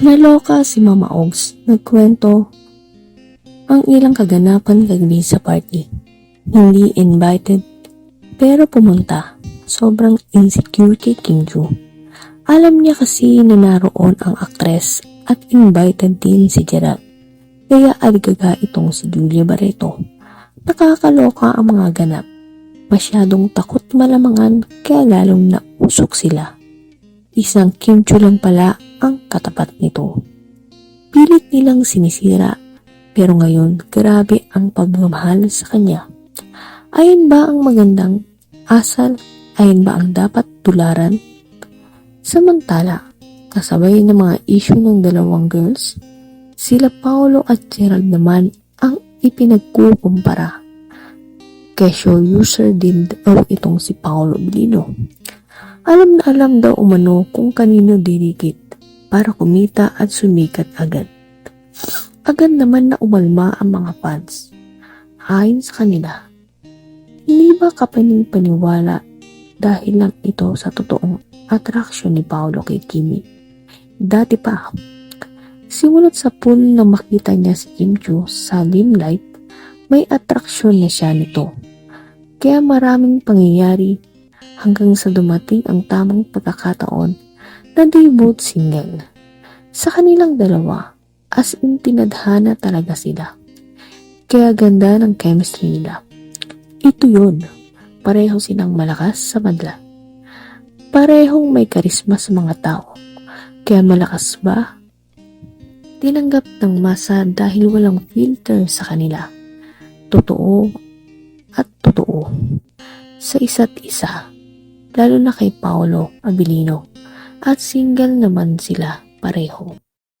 Naloka si Mama Ogs. Nagkwento ang ilang kaganapan kagabi sa party. Hindi invited, pero pumunta. Sobrang insecure kay Kim Joo. Alam niya kasi na naroon ang aktres at invited din si Gerald. Kaya aligaga itong si Julia Barreto. Nakakaloka ang mga ganap. Masyadong takot malamangan kaya lalong nausok sila. Isang Kim Joo lang pala ang katapat nito. Pilit nilang sinisira pero ngayon grabe ang pagmamahal sa kanya. Ayon ba ang magandang asal? Ayon ba ang dapat tularan? Samantala, kasabay ng mga issue ng dalawang girls, sila Paolo at Gerald naman ang ipinagkukumpara. Kesyo user din daw itong si Paolo Bilino. Alam na alam daw umano kung kanino dirikit para kumita at sumikat agad. Agad naman na umalma ang mga fans. Ayon sa kanila, hindi ba kapaning-paniwala dahil lang ito sa totoong atraksyon ni Paolo kay Kimi? Dati pa, simulat sa pool na makita niya si Kim Chu sa limelight, may atraksyon na siya nito. Kaya maraming pangyayari hanggang sa dumating ang tamang pagkakataon na debut single. Sa kanilang dalawa, as in tinadhana talaga sila. Kaya ganda ng chemistry nila. Ito yun, pareho silang malakas sa madla. Parehong may karisma sa mga tao. Kaya malakas ba? Tinanggap ng masa dahil walang filter sa kanila. Totoo at totoo. Sa isa't isa. Lalo na kay Paolo Abilino. At single naman sila pareho.